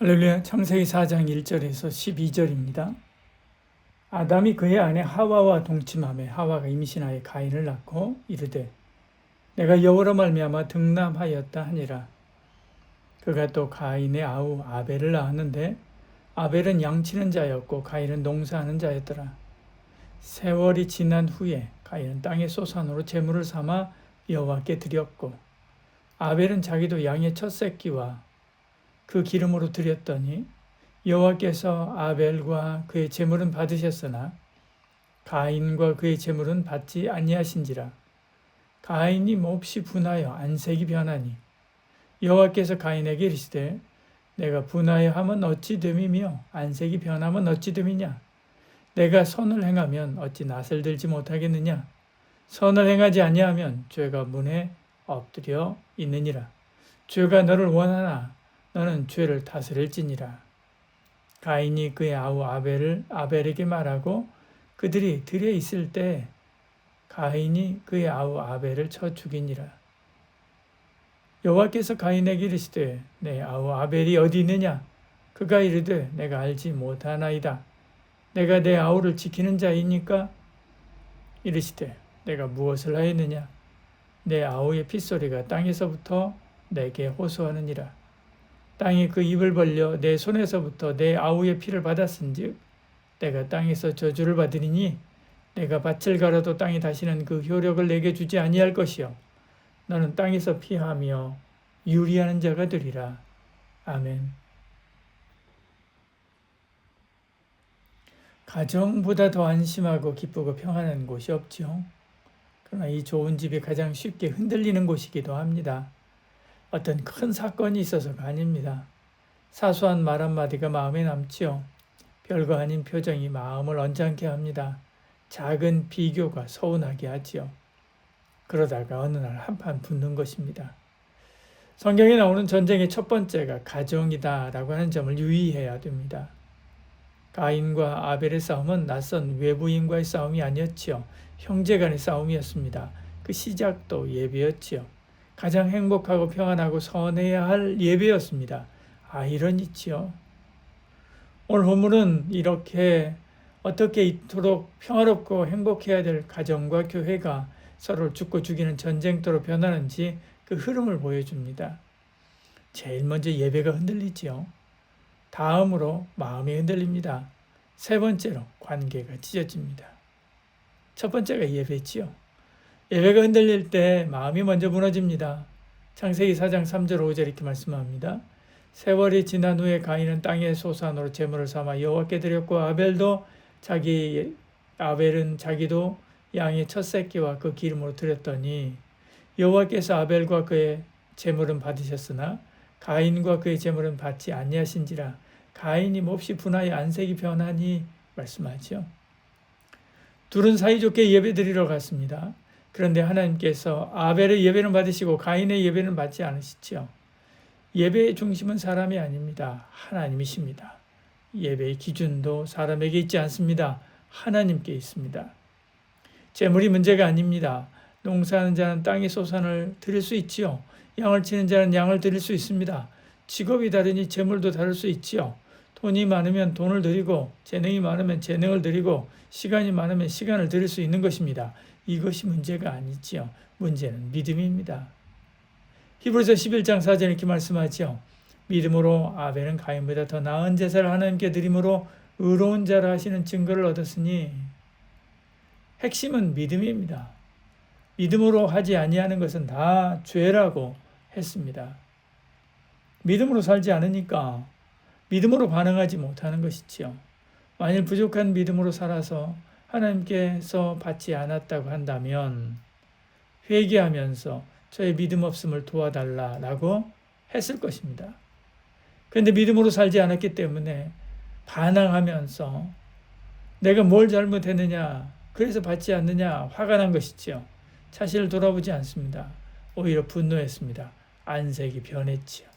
할렐루야 창세기 4장 1절에서 12절입니다. 아담이 그의 아내 하와와 동침함에 하와가 임신하여 가인을 낳고 이르되 내가 여호로 말미암아 등남하였다 하니라. 그가 또 가인의 아우 아벨을 낳았는데 아벨은 양치는 자였고 가인은 농사하는 자였더라. 세월이 지난 후에 가인은 땅의 소산으로 제물을 삼아 여호와께 드렸고 아벨은 자기도 양의 첫 새끼와 그 기름으로 드렸더니 여호와께서 아벨과 그의 제물은 받으셨으나 가인과 그의 제물은 받지 아니하신지라. 가인이 몹시 분하여 안색이 변하니 여호와께서 가인에게 이르시되 내가 분하여 함은 어찌 됨이며 안색이 변함은 어찌 됨이냐? 내가 선을 행하면 어찌 낯을 들지 못하겠느냐? 선을 행하지 아니하면 죄가 문에 엎드려 있느니라. 죄가 너를 원하나 너는 죄를 다스릴지니라. 가인이 그의 아우 아벨을 아벨에게 말하고 그들이 들에 있을 때 가인이 그의 아우 아벨을 쳐 죽이니라. 여호와께서 가인에게 이르시되 내 아우 아벨이 어디 있느냐? 그가 이르되 내가 알지 못하나이다. 내가 내 아우를 지키는 자이니까 이르시되 내가 무엇을 하였느냐? 내 아우의 핏소리가 땅에서부터 내게 호소하느니라. 땅이 그 입을 벌려 내 손에서부터 내 아우의 피를 받았은즉 내가 땅에서 저주를 받으리니 내가 밭을 갈아도 땅이 다시는 그 효력을 내게 주지 아니할 것이요 너는 땅에서 피하며 유리하는 자가 되리라 아멘. 가정보다 더 안심하고 기쁘고 평안한 곳이 없지요. 그러나 이 좋은 집이 가장 쉽게 흔들리는 곳이기도 합니다. 어떤 큰 사건이 있어서가 아닙니다. 사소한 말 한마디가 마음에 남지요. 별거 아닌 표정이 마음을 언짢게 합니다. 작은 비교가 서운하게 하지요. 그러다가 어느 날 한판 붙는 것입니다. 성경에 나오는 전쟁의 첫 번째가 가정이다 라고 하는 점을 유의해야 됩니다. 가인과 아벨의 싸움은 낯선 외부인과의 싸움이 아니었지요. 형제 간의 싸움이었습니다. 그 시작도 예배였지요. 가장 행복하고 평안하고 선해야 할 예배였습니다. 아, 이런 있지요. 오늘 본문은 이렇게 어떻게 이토록 평화롭고 행복해야 될 가정과 교회가 서로를 죽고 죽이는 전쟁터로 변하는지 그 흐름을 보여줍니다. 제일 먼저 예배가 흔들리지요. 다음으로 마음이 흔들립니다. 세 번째로 관계가 찢어집니다. 첫 번째가 예배지요. 예배가 흔들릴 때 마음이 먼저 무너집니다. 창세기 4장 3절 5절 이렇게 말씀합니다. 세월이 지난 후에 가인은 땅의 소산으로 제물을 삼아 여호와께 드렸고 아벨도 자기 아벨은 자기도 양의 첫 새끼와 그 기름으로 드렸더니 여호와께서 아벨과 그의 제물은 받으셨으나 가인과 그의 제물은 받지 아니하신지라 가인이 몹시 분하여 안색이 변하니 말씀하죠. 둘은 사이좋게 예배드리러 갔습니다. 그런데 하나님께서 아벨의 예배는 받으시고 가인의 예배는 받지 않으시죠. 예배의 중심은 사람이 아닙니다. 하나님이십니다. 예배의 기준도 사람에게 있지 않습니다. 하나님께 있습니다. 재물이 문제가 아닙니다. 농사하는 자는 땅의 소산을 드릴 수 있지요. 양을 치는 자는 양을 드릴 수 있습니다. 직업이 다르니 재물도 다를 수 있지요. 돈이 많으면 돈을 드리고 재능이 많으면 재능을 드리고 시간이 많으면 시간을 드릴 수 있는 것입니다. 이것이 문제가 아니지요. 문제는 믿음입니다. 히브리서 11장 4절 이렇게 말씀하지요. 믿음으로 아벨은 가인보다 더 나은 제사를 하나님께 드림으로 의로운 자라 하시는 증거를 얻었으니 핵심은 믿음입니다. 믿음으로 하지 아니하는 것은 다 죄라고 했습니다. 믿음으로 살지 않으니까 믿음으로 반응하지 못하는 것이지요. 만일 부족한 믿음으로 살아서 하나님께서 받지 않았다고 한다면 회개하면서 저의 믿음 없음을 도와달라라고 했을 것입니다. 그런데 믿음으로 살지 않았기 때문에 반항하면서 내가 뭘 잘못했느냐, 그래서 받지 않느냐, 화가 난 것이지요. 자신을 돌아보지 않습니다. 오히려 분노했습니다. 안색이 변했지요.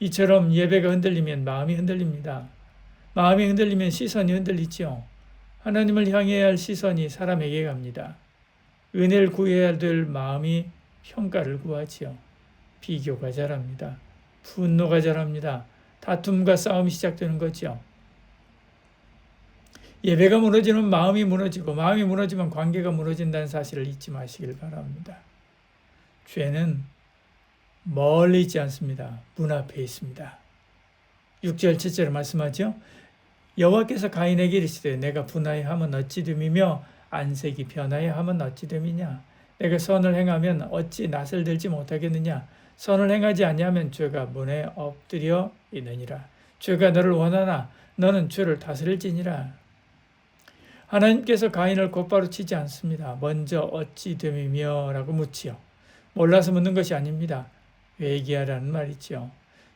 이처럼 예배가 흔들리면 마음이 흔들립니다. 마음이 흔들리면 시선이 흔들리지요. 하나님을 향해야 할 시선이 사람에게 갑니다. 은혜를 구해야 될 마음이 평가를 구하지요. 비교가 자랍니다. 분노가 자랍니다. 다툼과 싸움이 시작되는 거죠. 예배가 무너지면 마음이 무너지고 마음이 무너지면 관계가 무너진다는 사실을 잊지 마시길 바랍니다. 죄는 멀리 있지 않습니다. 문 앞에 있습니다. 6절 7절 말씀하죠. 여호와께서 가인에게 이르시되 내가 분하여 하면 어찌 됨이며 안색이 변하여 하면 어찌 됨이냐 내가 선을 행하면 어찌 낯을 들지 못하겠느냐 선을 행하지 아니하면 죄가 문에 엎드려 있느니라 죄가 너를 원하나 너는 죄를 다스릴지니라 하나님께서 가인을 곧바로 치지 않습니다. 먼저 어찌 됨이며 라고 묻지요. 몰라서 묻는 것이 아닙니다. 회개하라는 말이지요.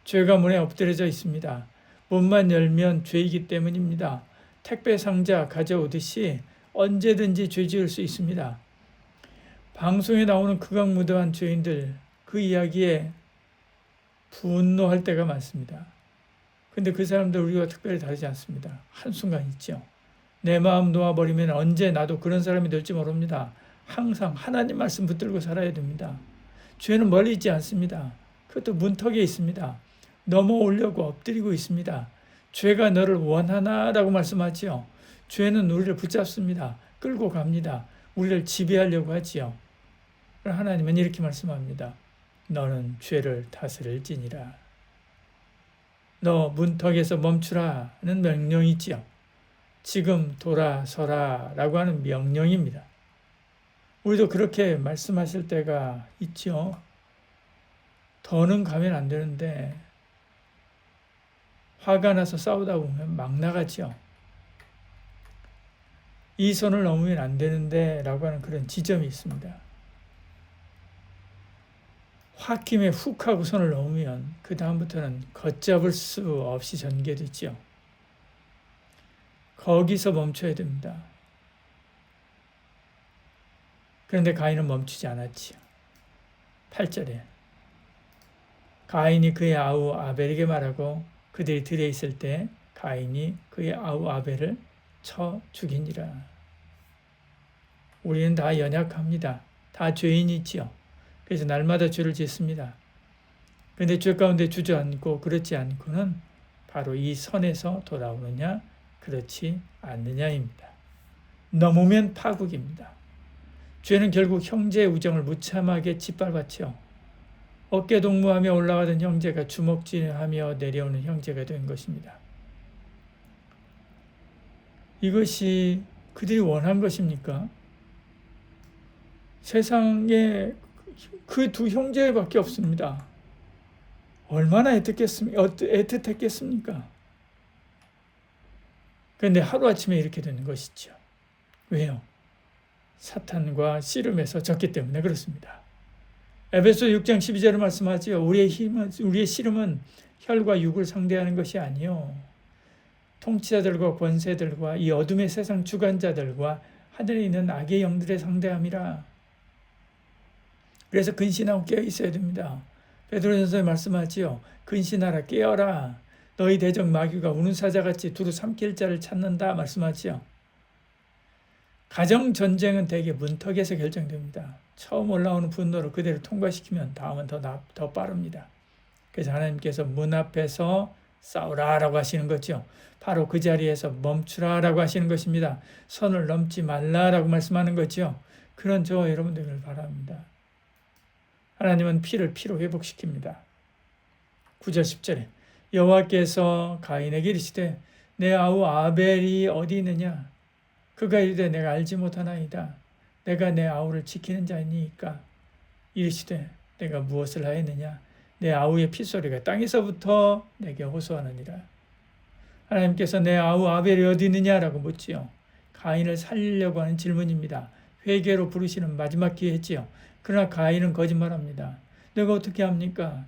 죄가 문에 엎드려져 있습니다. 문만 열면 죄이기 때문입니다. 택배 상자 가져오듯이 언제든지 죄 지을 수 있습니다. 방송에 나오는 극악무도한 죄인들 그 이야기에 분노할 때가 많습니다. 근데 그 사람들 우리와 특별히 다르지 않습니다. 한순간 있죠. 내 마음 놓아버리면 언제 나도 그런 사람이 될지 모릅니다. 항상 하나님 말씀 붙들고 살아야 됩니다. 죄는 멀리 있지 않습니다. 그것도 문턱에 있습니다. 넘어오려고 엎드리고 있습니다. 죄가 너를 원하나라고 말씀하지요. 죄는 우리를 붙잡습니다. 끌고 갑니다. 우리를 지배하려고 하지요. 하나님은 이렇게 말씀합니다. 너는 죄를 다스릴지니라. 너 문턱에서 멈추라는 명령이 있지요. 지금 돌아서라 라고 하는 명령입니다. 우리도 그렇게 말씀하실 때가 있죠. 더는 가면 안 되는데 화가 나서 싸우다 보면 막 나가죠. 이 선을 넘으면 안 되는데 라고 하는 그런 지점이 있습니다. 홧김에 훅 하고 선을 넘으면 그 다음부터는 걷잡을 수 없이 전개되죠. 거기서 멈춰야 됩니다. 그런데 가인은 멈추지 않았지요. 8절에 가인이 그의 아우 아벨에게 말하고 그들이 들에 있을 때 가인이 그의 아우 아벨을 쳐 죽이니라. 우리는 다 연약합니다. 다 죄인이지요. 그래서 날마다 죄를 짓습니다. 그런데 죄 가운데 주저앉고 그렇지 않고는 바로 이 선에서 돌아오느냐 그렇지 않느냐입니다. 넘으면 파국입니다. 죄는 결국 형제의 우정을 무참하게 짓밟았죠. 어깨 동무하며 올라가던 형제가 주먹질하며 내려오는 형제가 된 것입니다. 이것이 그들이 원한 것입니까? 세상에 그 두 형제밖에 없습니다. 얼마나 애틋했겠습니까? 그런데 하루아침에 이렇게 되는 것이죠. 왜요? 사탄과 씨름에서 졌기 때문에 그렇습니다. 에베소 6장 12절을 말씀하지요. 우리의 힘은 우리의 씨름은 혈과 육을 상대하는 것이 아니요. 통치자들과 권세들과 이 어둠의 세상 주관자들과 하늘에 있는 악의 영들의 상대함이라. 그래서 근신하고 깨어 있어야 됩니다. 베드로전서에 말씀하지요. 근신하라 깨어라. 너희 대적 마귀가 우는 사자같이 두루 삼킬 자를 찾는다 말씀하지요. 가정 전쟁은 대개 문턱에서 결정됩니다. 처음 올라오는 분노를 그대로 통과시키면 다음은 더, 나, 더 빠릅니다. 그래서 하나님께서 문 앞에서 싸우라라고 하시는 거죠. 바로 그 자리에서 멈추라라고 하시는 것입니다. 선을 넘지 말라라고 말씀하는 거죠. 그런 저 여러분들을 바랍니다. 하나님은 피를 피로 회복시킵니다. 9절 10절에 여호와께서 가인에게 이르시되 내 아우 아벨이 어디 있느냐 그가 이르되 내가 알지 못하나이다. 내가 내 아우를 지키는 자이니까. 이르시되 내가 무엇을 하였느냐? 내 아우의 핏소리가 땅에서부터 내게 호소하느니라. 하나님께서 내 아우 아벨이 어디 있느냐라고 묻지요. 가인을 살리려고 하는 질문입니다. 회개로 부르시는 마지막 기회지요. 그러나 가인은 거짓말합니다. 내가 어떻게 합니까?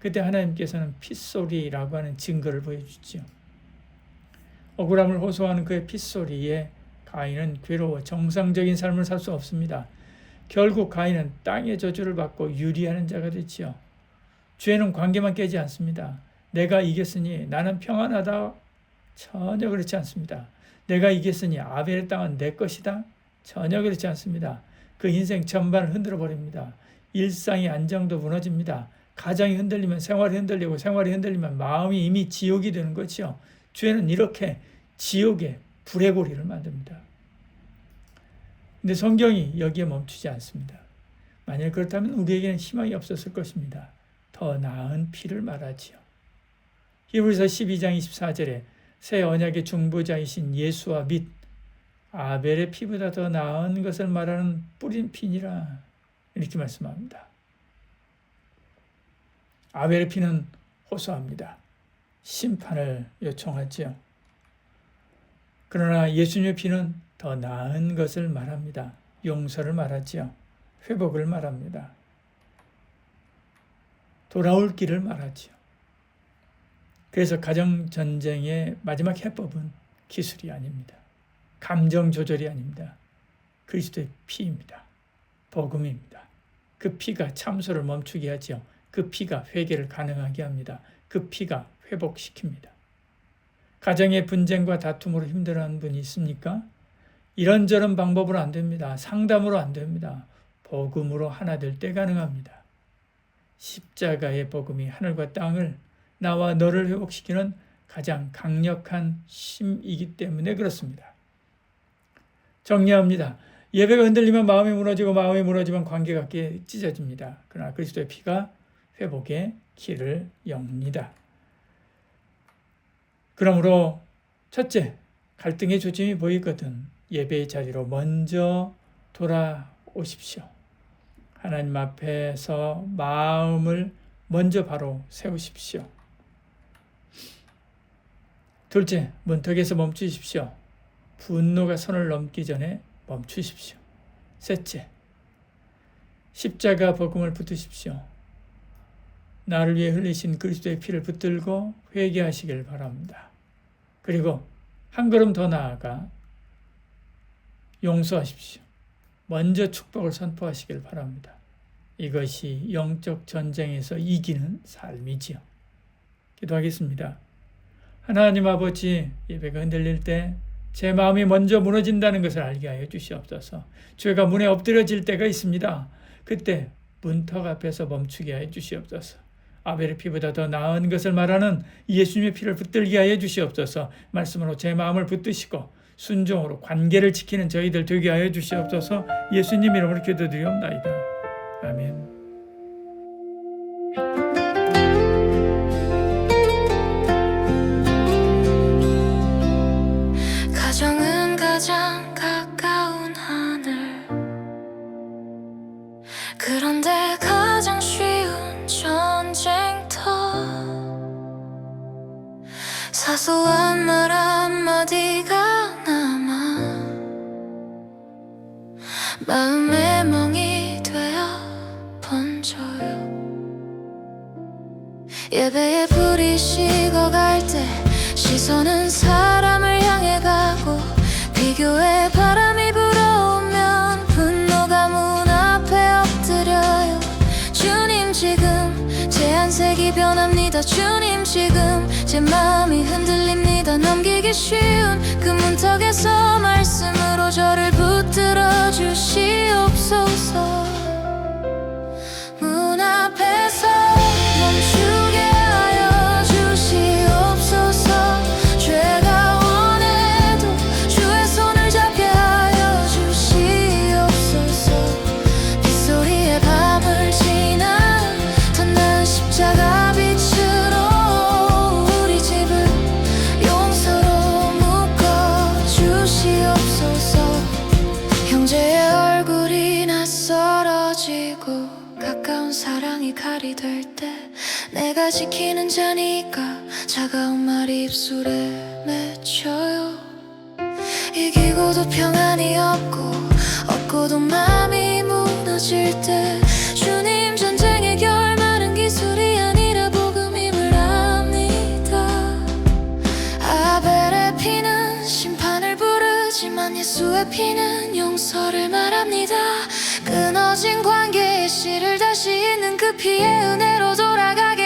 그때 하나님께서는 핏소리라고 하는 증거를 보여주지요. 억울함을 호소하는 그의 핏소리에 가인은 괴로워 정상적인 삶을 살 수 없습니다. 결국 가인은 땅의 저주를 받고 유리하는 자가 됐지요. 죄는 관계만 깨지 않습니다. 내가 이겼으니 나는 평안하다. 전혀 그렇지 않습니다. 내가 이겼으니 아벨의 땅은 내 것이다. 전혀 그렇지 않습니다. 그 인생 전반을 흔들어 버립니다. 일상의 안정도 무너집니다. 가정이 흔들리면 생활이 흔들리고 생활이 흔들리면 마음이 이미 지옥이 되는 거지요. 죄는 이렇게 지옥의 불의 고리를 만듭니다. 근데 성경이 여기에 멈추지 않습니다. 만약 그렇다면 우리에게는 희망이 없었을 것입니다. 더 나은 피를 말하지요. 히브리서 12장 24절에 새 언약의 중보자이신 예수와 및 아벨의 피보다 더 나은 것을 말하는 뿌린 피니라 이렇게 말씀합니다. 아벨의 피는 호소합니다. 심판을 요청하지요. 그러나 예수님의 피는 더 나은 것을 말합니다. 용서를 말하지요. 회복을 말합니다. 돌아올 길을 말하지요. 그래서 가정 전쟁의 마지막 해법은 기술이 아닙니다. 감정 조절이 아닙니다. 그리스도의 피입니다. 복음입니다. 그 피가 참소를 멈추게 하지요. 그 피가 회개를 가능하게 합니다. 그 피가 회복시킵니다. 가정의 분쟁과 다툼으로 힘들어하는 분이 있습니까? 이런저런 방법으로 안 됩니다. 상담으로 안 됩니다. 복음으로 하나 될 때 가능합니다. 십자가의 복음이 하늘과 땅을 나와 너를 회복시키는 가장 강력한 힘이기 때문에 그렇습니다. 정리합니다. 예배가 흔들리면 마음이 무너지고 마음이 무너지면 관계가 찢어집니다. 그러나 그리스도의 피가 회복의 길을 엽니다. 그러므로 첫째, 갈등의 조짐이 보이거든 예배의 자리로 먼저 돌아오십시오. 하나님 앞에서 마음을 먼저 바로 세우십시오. 둘째, 문턱에서 멈추십시오. 분노가 선을 넘기 전에 멈추십시오. 셋째, 십자가 복음을 붙드십시오. 나를 위해 흘리신 그리스도의 피를 붙들고 회개하시길 바랍니다. 그리고 한 걸음 더 나아가 용서하십시오. 먼저 축복을 선포하시길 바랍니다. 이것이 영적 전쟁에서 이기는 삶이지요. 기도하겠습니다. 하나님 아버지 예배가 흔들릴 때 제 마음이 먼저 무너진다는 것을 알게 하여 주시옵소서. 죄가 문에 엎드려질 때가 있습니다. 그때 문턱 앞에서 멈추게 하여 주시옵소서. 아벨의 피보다 더 나은 것을 말하는 예수님의 피를 붙들게 하여 주시옵소서. 말씀으로 제 마음을 붙드시고 순종으로 관계를 지키는 저희들 되게 하여 주시옵소서. 예수님 이름으로 기도드리옵나이다. 아멘. 가정은 가장 사소한 말 한마디가 남아 마음의 멍이 되어 번져요. 예배에 불이 식어갈 때 시선은 사람을 향해 가고 비교의 바람이 불어오면 분노가 문 앞에 엎드려요. 주님 지금 색이 변합니다. 주님 지금 제 마음이 흔들립니다. 넘기기 쉬운 그 문턱에서 말씀으로 저를 붙들어 주시옵소서. 문 앞에서 가 지키는 자니까 차가운 말이 입술에 맺혀요. 이기고도 평안이 없고 없고도 마음이 무너질 때 주님 전쟁의 결말은 기술이 아니라 복음임을 압니다. 아벨의 피는 심판을 부르지만 예수의 피는 용서를 말합니다. 끊어진 관계의 씨를 다시 잇는 그 피의 은혜로 돌아가게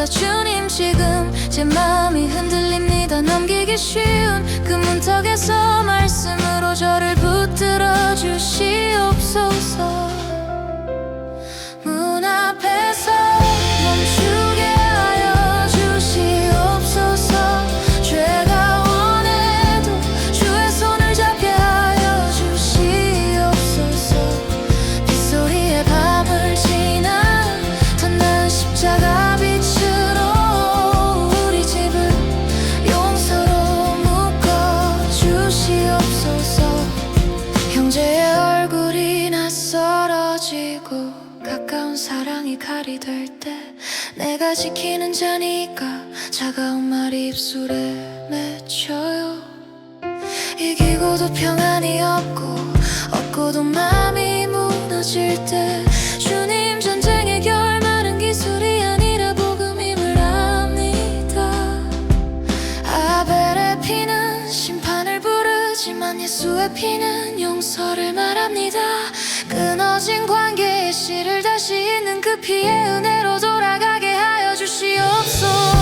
변합니다 주님 지금 제 마음이 흔들립니다. 넘기기 쉬운 그 문턱에서 말씀으로 저를 붙들어 주시옵소서 가 지키는 자니까 차가운 말이 입술에 맺혀요. 이기고도 평안이 없고 없고도 마음이 무너질 때 주님 전쟁의 결말은 기술이 아니라 복음임을 압니다. 아벨의 피는 심판을 부르지만 예수의 피는 용서를 말합니다. 끊어진 관계의 씨를 다시 잇는 그 피의 은혜로 돌아가게 düşüyorsun